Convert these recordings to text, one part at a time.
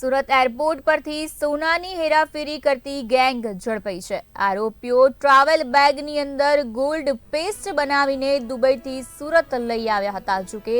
Surat airport પરથી સોનાની હેરાફેરી કરતી ગેંગ ઝડપાઈ છે. આરોપીઓ ટ્રાવેલ બેગની અંદર ગોલ્ડ પેસ્ટ બનાવીને દુબઈથી સુરત લઈ આવ્યા હતા. જોકે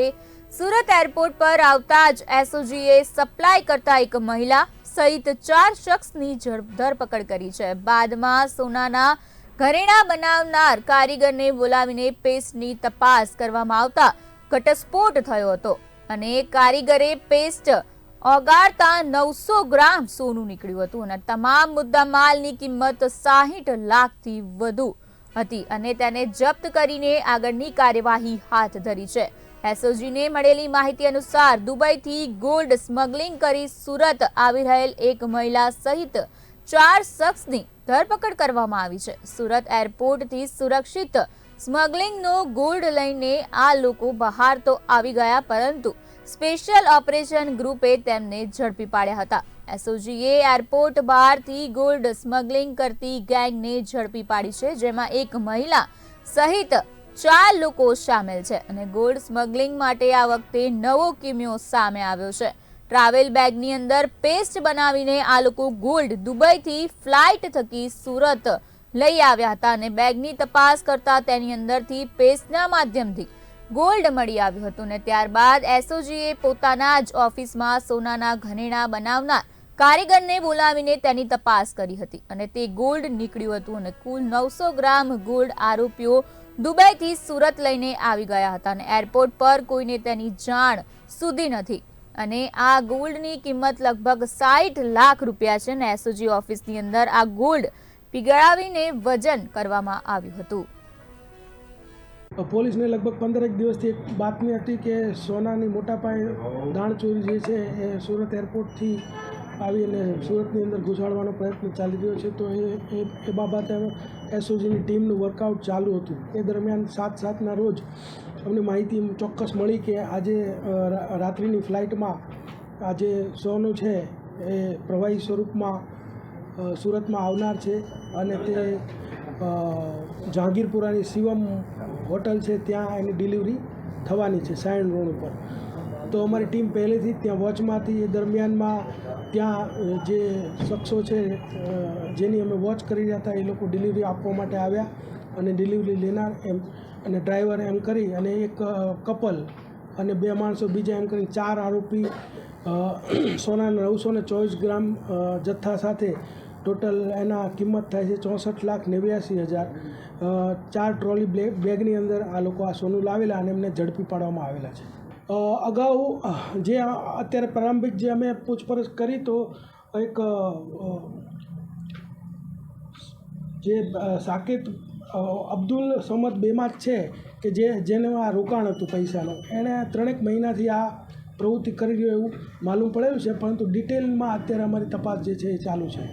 સુરત એરપોર્ટ પર આવતા જ એસઓજીએ સપ્લાય કરતા એક મહિલા સહિત ચાર શખ્સની ધરપકડ કરી છે. બાદમાં સોનાના ઘરેણા બનાવનાર કારીગરને બોલાવીને પેસ્ટની તપાસ કરવામાં આવતા ઘટસ્ફોટ થયો હતો અને કારીગરે પેસ્ટ ઓગાળતા નવસો ગ્રામ સોનું નીકળ્યું હતું અને તમામ મુદ્દા માલની કિંમત સાહીઠ લાખથી વધુ હતી અને તેને જપ્ત કરીને આગળની કાર્યવાહી હાથ ધરી છે. એસઓજીને મળેલી માહિતી અનુસાર દુબઈથી ગોલ્ડ સ્મગલિંગ કરી સુરત આવી રહેલ એક મહિલા સહિત ચાર શખ્સની ધરપકડ કરવામાં આવી છે. સુરત એરપોર્ટથી સુરક્ષિત સ્મગલિંગનો ગોલ્ડ લઈને આ લોકો બહાર તો આવી ગયા પરંતુ સ્પેશિયલ ઓપરેશન ગ્રુપે તેમને ઝડપી પાડ્યા હતા. એસઓજીએ એરપોર્ટ બહારથી ગોલ્ડ સ્મગલિંગ કરતી ગેંગને ઝડપી પાડી છે, જેમાં એક મહિલા સહિત ચાર લોકો સામેલ છે અને ગોલ્ડ સ્મગલિંગ માટે આ વખતે નવો કિમિયો સામે આવ્યો છે. ટ્રાવેલ બેગની અંદર પેસ્ટ બનાવીને આ લોકો ગોલ્ડ દુબઈથી ફ્લાઇટ થકી સુરત લઈ આવ્યા હતા અને બેગની તપાસ કરતા તેની અંદરથી પેસ્ટના માધ્યમથી ગોલ્ડ મળી આવ્યું હતું ને ત્યારબાદ એસઓજીએ પોતાના જ ઓફિસમાં સોનાના ઘરેણા બનાવનાર કારીગરને બોલાવીને તેની તપાસ કરી હતી અને તે ગોલ્ડ નીકળ્યું હતું અને કુલ નવસો ગ્રામ ગોલ્ડ આરોપીઓ દુબઈથી સુરત લઈને આવી ગયા હતા અને એરપોર્ટ પર કોઈને તેની જાણ સુધી નથી. અને આ ગોલ્ડની કિંમત લગભગ સાઠ લાખ રૂપિયા છે ને એસઓજી ઓફિસની અંદર આ ગોલ્ડ પીગળાવીને વજન કરવામાં આવ્યું હતું. પોલીસને લગભગ પંદરેક દિવસથી એક બાતમી હતી કે સોનાની મોટા પાયે દાણચોરી જે છે એ સુરત એરપોર્ટથી આવીને સુરતની અંદર ઘૂસાડવાનો પ્રયત્ન ચાલી રહ્યો છે. તો એ એ બાબતે એસઓજીની ટીમનું વર્કઆઉટ ચાલુ હતું. એ દરમિયાન સાત સાતના રોજ અમને માહિતી ચોક્કસ મળી કે આજે રાત્રિની ફ્લાઇટમાં આજે સોનું છે એ પ્રવાહી સ્વરૂપમાં સુરતમાં આવનાર છે અને તે જહાંગીરપુરાની શિવમ હોટલ છે, ત્યાં એની ડિલિવરી થવાની છે, સાયણ રોડ ઉપર. તો અમારી ટીમ પહેલેથી ત્યાં વોચમાં હતી એ દરમિયાનમાં ત્યાં જે શખ્સો છે જેની અમે વોચ કરી રહ્યા હતા, એ લોકો ડિલિવરી આપવા માટે આવ્યા અને ડિલિવરી લેનાર એમ, અને ડ્રાઈવર એમ કરી અને એક કપલ અને બે માણસો બીજા એમ કરીને ચાર આરોપી સોના નવસો ને ચોવીસ ગ્રામ જથ્થા સાથે ટોટલ એના કિંમત થાય છે ચોસઠ લાખ નેવ્યાસી હજાર. ચાર ટ્રોલી બેગની અંદર આ લોકો આ સોનું લાવેલા અને એમને ઝડપી પાડવામાં આવેલા છે. અગાઉ જે અત્યારે પ્રારંભિક જે અમે પૂછપરછ કરી તો એક જે સાકેત અબ્દુલ સમદ બેમાત છે કે જે, જેનું આ રોકાણ હતું પૈસાનું, એણે ત્રણેક મહિનાથી આ પ્રવૃત્તિ કરી રહ્યો એવું માલુમ પડેલું છે, પરંતુ ડિટેલમાં અત્યારે અમારી તપાસ જે છે એ ચાલુ છે.